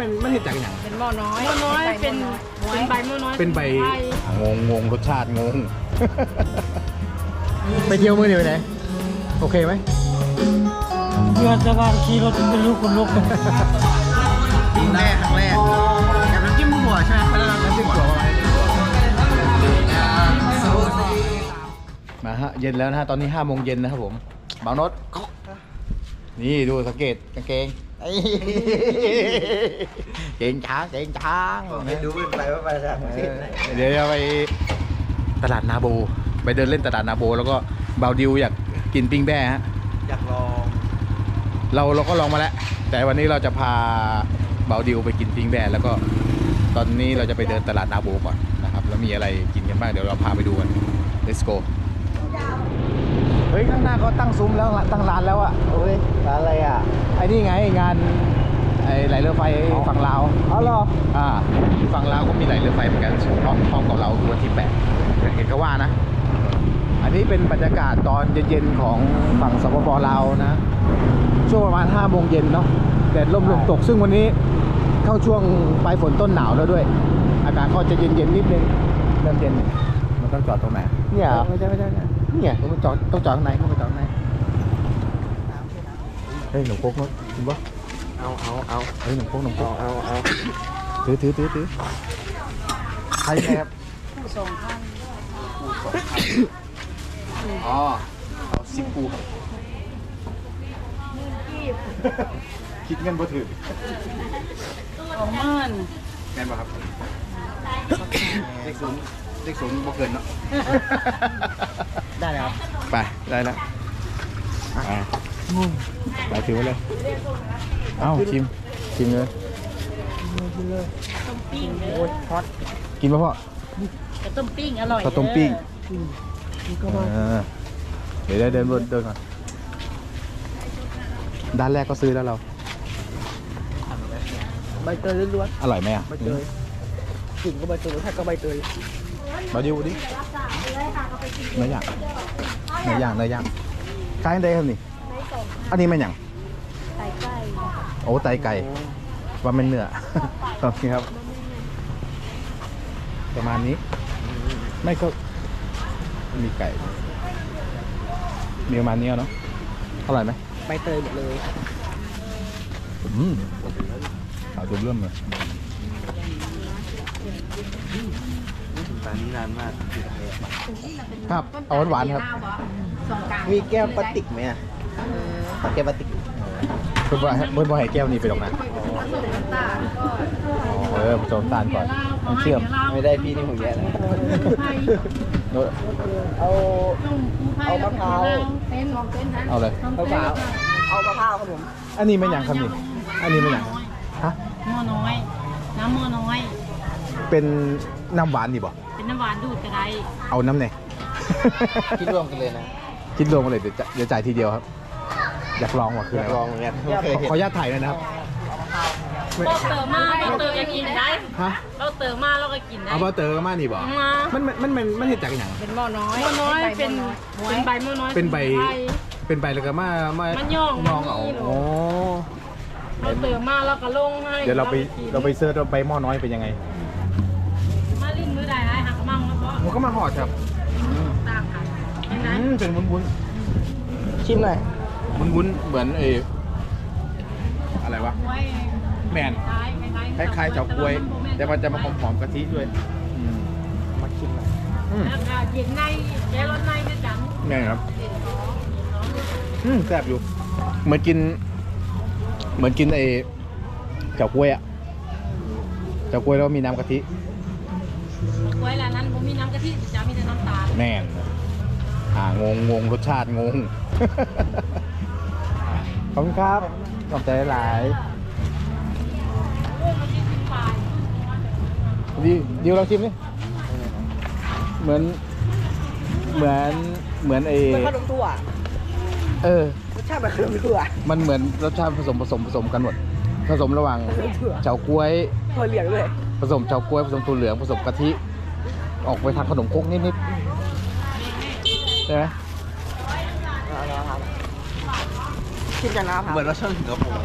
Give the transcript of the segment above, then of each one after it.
มันมันเห็ดจากอย่างเป็นหม้อน้อยหม้อน้อยเป็นเป็นใบหม้อน้อยเป็นใบไทยงงงงรสชาติงง ไปเที่ยวมือเดียวไปไหนโอเคไหมเพื่อนจะบ้านขี่รถเป็นลูกคนลูกครั้งแรกครั้งแรกกับน้ำจิ้มหัวใช่ไหมน้ำจิ้มหัวมาฮะเย็นแล้วนะฮะตอนนี้ห้าโมงเย็นนะครับผมบางนดนี่ดูสังเกตกางเกง ไอ้เกงช้างเกงช้างไม่ดูเป็นไปว่าไปจากประเทศไหนเดี๋ยวจะไปตลาดนาโบ ไปเดินเล่นตลาดนาโบ แล้วก็เบาดิวอยากกินปิ้งแบ้ฮะอยากลอง เราเราก็ลองมาแล้ว แต่วันนี้เราจะพาเบาดิวไปกินปิ้งแบ้แล้วก็ตอนนี้เราจะไปเดินตลาดนาโบก่อนนะครับ แล้วมีอะไรกินกันบ้างเดี๋ยวเราพาไปดูกัน let's go เฮ้ยข้างหน้าเขาตั้งซุ้มแล้วตั้งร้านแล้วอะโอ้ย ร้านอะไรอะไอ้นี่ไงงานไอ้ไหลเรือไฟฝั่งลาวอ๋อเหรออ่าฝั่งลาวก็มีไหลเรือไฟเหมือนกันพร้อมพร้อมกับเราวันที่แปดเห็นเขาว่านะ อันนี้เป็นบรรยากาศตอนเย็นๆของฝั่งสปปลาวนะ ช่วงประมาณ5โมงเย็นเนาะแดดร่มลมตกซึ่งวันนี้เข้าช่วงปลายฝนต้นหนาวแล้วด้วย อากาศก็จะเย็นๆนิดนึงเริ่มเย็นมันต้องจอดตรงไหนเนี่ยเหรอไม่ใช่ไม่ใช่ไม่ใช่เนี่ยต้องจอดต้องจอดข้างในต้องไปจอดข้างใน เฮ้ยหนุ่มโคกนู้นกินปะเอาเอาเอาเฮ้ยหนุ่มโคกหนุ่มโคเอากเอาเอาถือถือถือถือใครครับผู้ส่งท่านอ๋อเอาสิบปูครับคิดเงินบ่ถือสองหมื่นแม่นป่ะครับเลขศูนย์เลขศูนย์บ่เกินเนาะได้แล้วครับไปได้แล้ว ไปไปถือไว้เลย เอ้าชิม ชิมเลย ต้มปิ้งเด้อโอ้ยฮอตกินป่ะพ่อแต่ต้มปิ้งอร่อยข้าวต้มปิ้งเด้อเออเดี๋ยวได้เดินบนเดินก่อน ด้านแรกก็ซื้อแล้วเรา ใบเตยล้วนอร่อยไหมอะๆใบเตยกลิ่นก็ใบเตยรสชาติก็ใบเตยมาดิวดิเนื้อย่างเนื้อย่างเนื้อย่างขายได้ครับนี่ อันนี้มันหยังไก่ไก่โอ้ไตไก่ว่าเป็นเนื้อโอเคครับ ประมาณนี้ ไม่ก็มีไก่ มีประมาณนี้เนาะเท่าไหร่ไหมใบเตยหมดเลยอืมขาวจุ่มเริ่มเลยตอนนี้นานมาก ครับ เอาหวานๆครับสองกลางมีแก้วพลาสติกไหมอะ แก้วพลาสติกเพิ่นว่าเพิ่นว่าให้แก้วนี้ไปลงนะเออผสมน้ำตาลก่อนต้องเชื่อมไม่ได้พี่นี่ผมแย่แล้วโน้ตเอาเอามะพร้าวเป็นลองเป็นนะเอาเลยมะพร้าวเอามะพร้าวครับผมอันนี้ไม่หยังครับนี่อันนี้ไม่หยังฮะหม้อน้อยน้ำหม้อน้อย เป็นน้ำหวานนี่บ่เป็นน้ำหวานดูดกระไดเอาน้ำไหนคิดรวมกันเลยนะคิดรวมกันเลยเดี๋ยวจะเดี๋ยวจ่ายทีเดียวครับ อยากลองว่ะคือออะไรยากลองวะเหมือนกันขอขออนุญาตถ่ายหน่อยนะครับเราเติมมาเราเติมยังกินได้ ฮะเราเติมมาเราก็กินได้ เอาเบอร์เตอร์ก็มานี่บ่มา มันมันมันมันมันเห็ดจากอย่าง เป็นหม้อน้อยหม้อน้อยเป็นเป็นใบหม้อน้อยเป็นใบ ไทย เป็นใบแล้วก็มามามันย่องย่องเอามันนี่เหรอโอ้เราเติมมาเราก็ลงให้เดี๋ยวเราไปเราไปเสิร์ชว่าใบหม้อน้อยเป็นยังไงมาลิ้นมือได้ให้หักมั่งแล้วก็มันก็มาห่อครับต่างกันเห็นไหมอืมเป็นวุ้นวุ้นชิมหน่อย วุ้นวุ้นๆเหมือนเอออะไรวะไว้แมนคล้ายคล้ายๆเฉาก๊วย แต่มันจะมาหอมๆกะทิด้วยอืมมาชิมหน่อยอืมแล้วก็เย็นในแย่ร้อนในด้วยจังแม่นครับอืมแซ่บอยู่ เหมือนกิน เหมือนกินไอเฉาก๊วยอะเฉาก๊วยแล้วมีน้ำกะทิ ไว้แล้วนั้นผมมีน้ำกะทิจะมีแต่น้ำตาลแน่นอ่างงงงรสชาติงง ขอบคุณครับขอบใจหลายโอ้มันมีสิบบาทดีดีลองชิมดิเหมือน เหมือนเหมือนไอเป็นขนมถั่วเออรสชาติแบบขนมถั่วมันเหมือนรสชาติผสมผสมผสมกันหมด ผสมระหว่างเฉาก๊วยถั่วเหลืองเลยผสมเฉาก๊วยผสมถั่วเหลืองผสมกะทิ ออกไปทางขนมครกนิดๆใช่ไหม เอาละครับ ชิมกันนะครับเหมือนรสชาติสิงคโปร์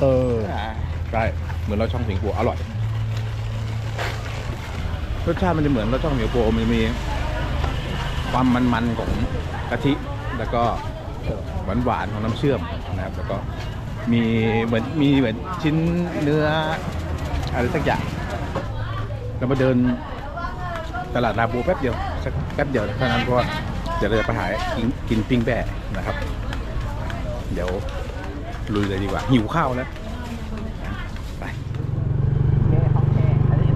เออใช่มือนเราช่องสิงคโปร์อร่อยรสชาติมันจะเหมือนรสช่องสิงคโปร์มันจะมี ความมันๆของกะทิแล้วก็หวานๆของน้ำเชื่อมนะครับ แล้วก็มีเหมือนมีเหมือนชิ้นเนื้ออะไรสักอย่างเรามาเดินตลาดนาบูแป๊บเดียวสักแป๊บเดียวเท่านั้นเพราะว่าเดี๋ยวเราจะไปหากินกินปิ้งแบ่นะครับ เดี๋ยวลุยเลยดีกว่า หิวข้าวแล้วไปแม่ของแม่อันนี้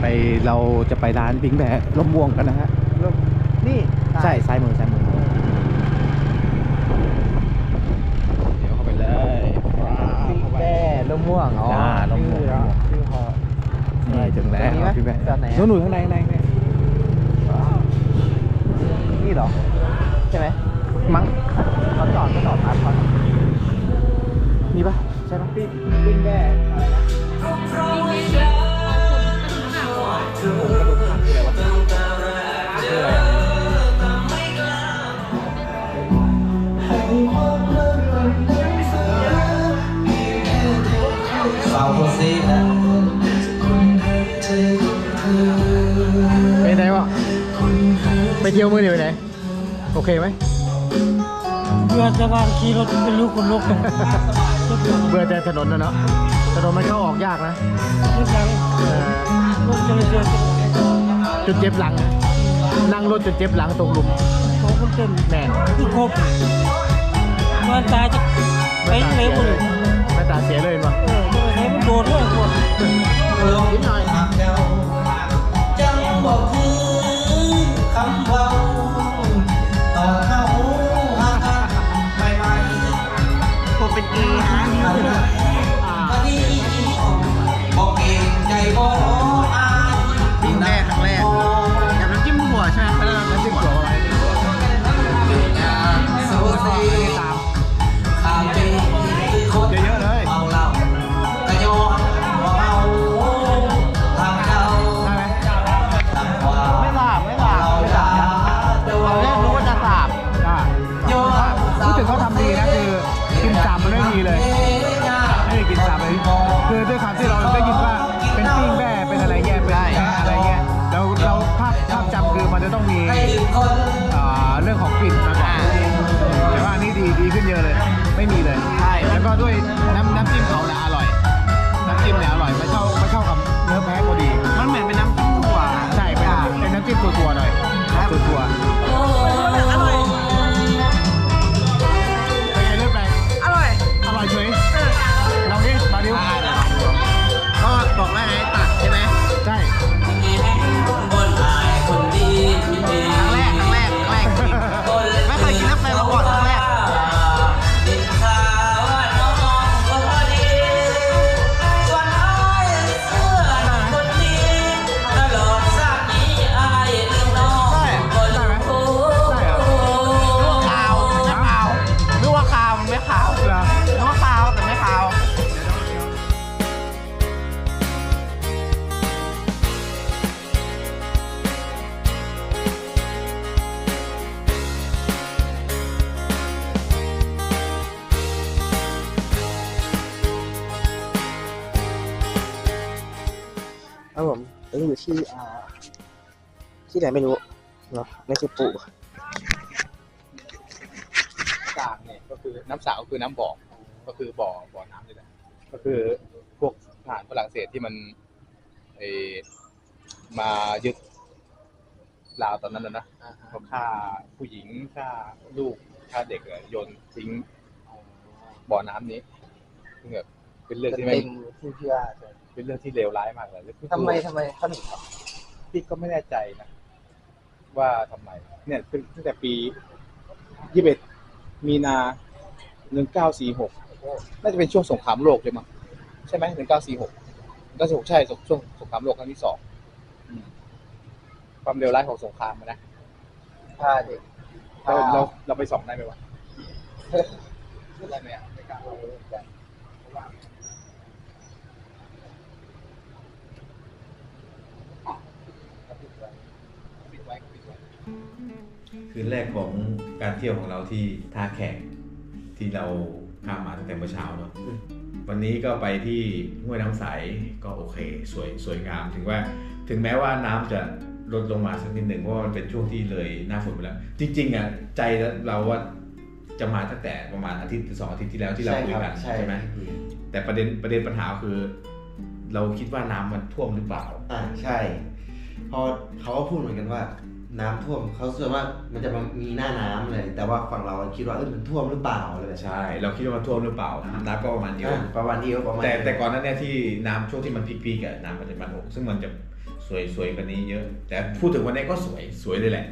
ไปเราจะไปร้านปิ้งแบ่ล้มม่วงกันนะฮะนี่ใช่ซ้ายมือซ้ายมือเดี๋ยวเข้าไปเลยปีแม่ลมม่วงอ๋อจ้าลมม่วงชื่อเหรอชื่อพอนี่ถึงแล้วตรงนี้ไหมพี่แม่ตอนไหนอะนู้นหนูข้างในข้างในข้างในนี่ ไปไหนวะไปเที่ยวมือเดียวไปไหน โอเคไหมเบื่อจะบ้านขี่รถเป็นลูกคนลูกเบื่อแต่ถนนนะเนาะ ถนนมันเข้าออกยากนะทุกอย่างเออรถจะเลยเจอจนเจ็บหลัง นั่งรถจนเจ็บหลังตกหลุมของคนเต้นแน่นคือครบมันตายจะไปไหนหมดเลยแม่ตาเสียเลยมั้งเออ ได้ยินว่าเป็นปิ้งแบ่เป็นอะไรเงี้ยเป็นอะไรเงี้ยเราเราภาพภาพจำคือมันจะต้องมีให้ถึงคนอ่าเรื่องของกลิ่นมาก่อนแต่ว่าอันนี้ดีดีขึ้นเยอะเลย ไม่มีเลย ใช่ แล้วก็ด้วยน้ำน้ำจิ้มเขา ที่อ่าที่ไหนไม่รู้เนาะนี่คือปู่สางเนี่ยก็คือน้ำสางก็คือน้ำบ่อก็คือบ่อบ่อน้ำนี่แหละก็คือพวกทหารฝรั่งเศสที่มันเออมายึดลาวตอนนั้นนะนะเขาฆ่าผู้หญิงฆ่าลูกฆ่าเด็กอะโยนทิ้งบ่อน้ำนี้ซึ่งแบบ เป็นเรื่องที่ไม่เป็นที่เชื่อเป็นเรื่องที่เลวร้ายมากเลยแล้วทำไมทำไมเขาหนีครับพี่ก็ไม่แน่ใจนะว่าทำไม เนี่ยเป็นตั้งแต่ปียี่สิบเอ็ดมีนาหนึ่งเก้าสี่หกน่าจะเป็นช่วงสงครามโลกเลยมั้งใช่ไหมหนึ่งเก้าสี่หกก็สงใช่ช่วงสงครามโลกครั้งที่สองอืมความเลวร้ายของสงครามอะนะฆ่าเด็กเราเราเราไปส่องได้ไหมวะได้ไหมอะไม่กล้า คืนแรกของการเที่ยวของเราที่ท่าแขกที่เราข้ามมาตั้งแต่เมื่อเช้าเนาะวันนี้ก็ไปที่ห้วยน้ำใสก็โอเค สวยสวยงาม ถึงว่าถึงแม้ว่าน้ำจะลดลงมาสักนิดหนึ่งเพราะว่ามันเป็นช่วงที่เลยหน้าฝนไปแล้ว จริงๆอะใจเราว่าจะมาตั้งแต่ประมาณอาทิตย์หรือสองอาทิตย์ที่แล้วที่เราคุยกันใช่ใช่ไหมแต่ประเด็นประเด็นปัญหาคือ เราคิดว่าน้ำมันท่วมหรือเปล่า อ่าใช่เพอเขาก็พูดเหมือนกันว่า น้ำท่วมเขาเชื่อว่ามันจะมามีหน้าน้ำเลยแต่ว่าฝั่งเราคิดว่าเออมันท่วมหรือเปล่าอะไรแบบนี้ใช่ เราคิดว่ามันท่วมหรือเปล่าน้ำก็ประมาณเดียวอ่าประมาณเดียวประมาณแต่แต่เดียวก่อนหนั้นเนี่ยที่น้ำช่วงที่มันพีกๆอะน้ำมันจะมันอกซึ่งมันจะสวยสวยกว่านี้เยอะ แต่พูดถึงวันนี้ก็สวยสวยเลยแหละ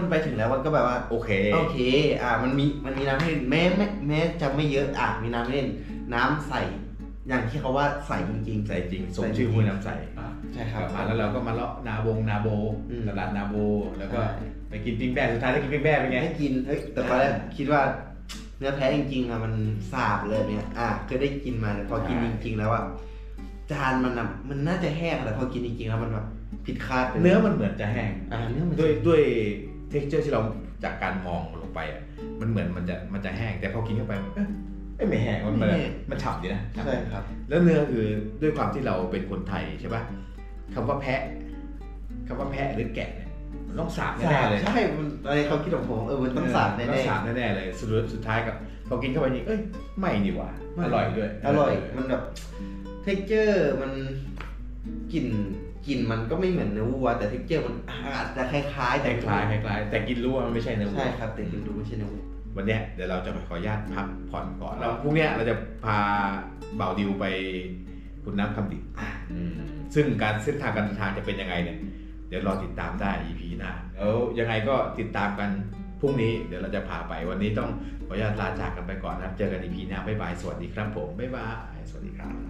มันไปถึงแล้วมันก็แบบว่าโอเคโอเค อ่ามันมีมันมีน้ำให้เล่นแม้แม้แม้จะไม่เยอะอะมีน้ำให้เล่น น้ำใส อย่างที่เขาว่าใสจริงๆ ใส่จริงสมชื่อห้วยน้ำใสใช่ครับ มาแล้วเราก็มาเลาะนาบงนาโบอืม ตลาดนาโบแล้วก็ใช่ไปกินปิ้งแบ้สุดท้ายได้กินปิ้งแบ้เป็นไง ให้กินเฮ้ยแต่ตอนแรกคิดว่าเนื้อแท้จริงๆอะมันสาบเลยเนี่ยอะเคยได้กินมาแต่พอกินจริง ๆ แล้วอะจานมันอะมันน่าจะแห้งแต่พอกินจริงๆแล้วมันแบบผิดคาดไปลยเนื้อมันเหมือนจะแห้ง อ่าเนื้อมันด้วยด้วยเท็กเจอร์ที่เราจากการมองลงไปอะมันเหมือนมันจะมันจะแห้ง แต่พอกินเข้าไปมันเอ๊ะ เอ้ยไม่แห้งมันมันมันฉ่ำดีนะฉ่ำใช่ครับ แล้วเนื้อคือด้วยความที่เราเป็นคนไทยใช่ปะคำว่าแพะคำว่าแพะหรือแกะเนี่ยมันต้องสาบแน่ๆเลยใช่มันอะไรเขาคิดของผมเออมันต้องสาบแน่ต้องๆสาบแน่ๆเลยสุดสุดท้ายกับพอกินเข้าไปนี่เอ้ยไม่ดีหว่าอร่อยด้วยอร่อย มันแบบ เท็กเจอร์มันกลิ่นกลิ่นมันก็ไม่เหมือนเนื้อวัว แต่เท็กเจอร์มันอาจจะคล้ายๆคล้ายคล้ายๆคล้ายๆแต่กินรู้ว่ามันไม่ใช่เนื้อวัว ใช่ครับแต่กินดูไม่ใช่เนื้อวัว วันเนี้ยเดี๋ยวเราจะไปขออนุญาตพักผ่อนก่อนแล้วพรุ่งเนี้ยเราจะพาบ่าวดิวไปคุณน้ำคำดิบอืมซึ่งการเส้นทางการเดินทางจะเป็นยังไงเนี่ย เดี๋ยวรอติดตามได้ EP หน้าแล้วยังไงก็ติดตามกันพรุ่งนี้เดี๋ยวเราจะพาไปวันนี้ต้องขออนุญาตลาจากกันไปก่อนนะครับ เจอกัน EP หน้าบ๊ายบายสวัสดีครับผมบ๊ายบายสวัสดีครับ